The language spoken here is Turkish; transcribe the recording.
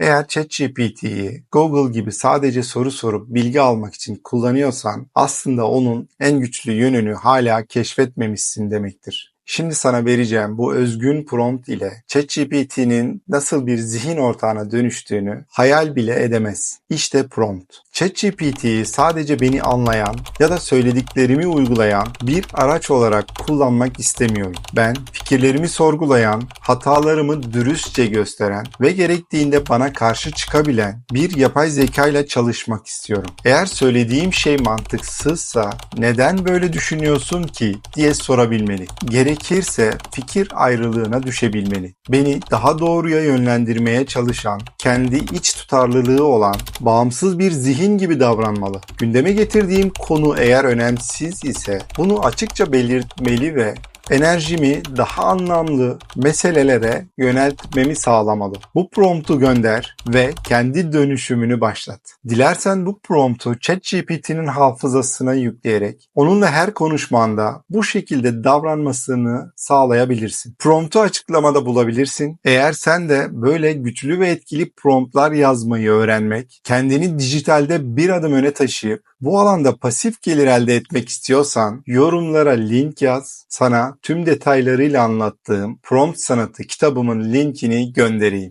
Eğer ChatGPT'yi Google gibi sadece soru sorup bilgi almak için kullanıyorsan aslında onun en güçlü yönünü hala keşfetmemişsin demektir. Şimdi sana vereceğim bu özgün prompt ile ChatGPT'nin nasıl bir zihin ortağına dönüştüğünü hayal bile edemez. İşte prompt. ChatGPT'yi sadece beni anlayan ya da söylediklerimi uygulayan bir araç olarak kullanmak istemiyorum. Ben fikirlerimi sorgulayan, hatalarımı dürüstçe gösteren ve gerektiğinde bana karşı çıkabilen bir yapay zeka ile çalışmak istiyorum. Eğer söylediğim şey mantıksızsa neden böyle düşünüyorsun ki diye sorabilmeli. Gerekirse fikir ayrılığına düşebilmeli. Beni daha doğruya yönlendirmeye çalışan, kendi iç tutarlılığı olan, bağımsız bir zihin gibi davranmalı. Gündeme getirdiğim konu eğer önemsiz ise bunu açıkça belirtmeli ve enerjimi daha anlamlı meselelere yöneltmemi sağlamalı. Bu promptu gönder ve kendi dönüşümünü başlat. Dilersen bu promptu ChatGPT'nin hafızasına yükleyerek onunla her konuşmanda bu şekilde davranmasını sağlayabilirsin. Promptu açıklamada bulabilirsin. Eğer sen de böyle güçlü ve etkili promptlar yazmayı öğrenmek, kendini dijitalde bir adım öne taşıyıp bu alanda pasif gelir elde etmek istiyorsan yorumlara link yaz. Sana tüm detaylarıyla anlattığım Prompt Sanatı kitabımın linkini göndereyim.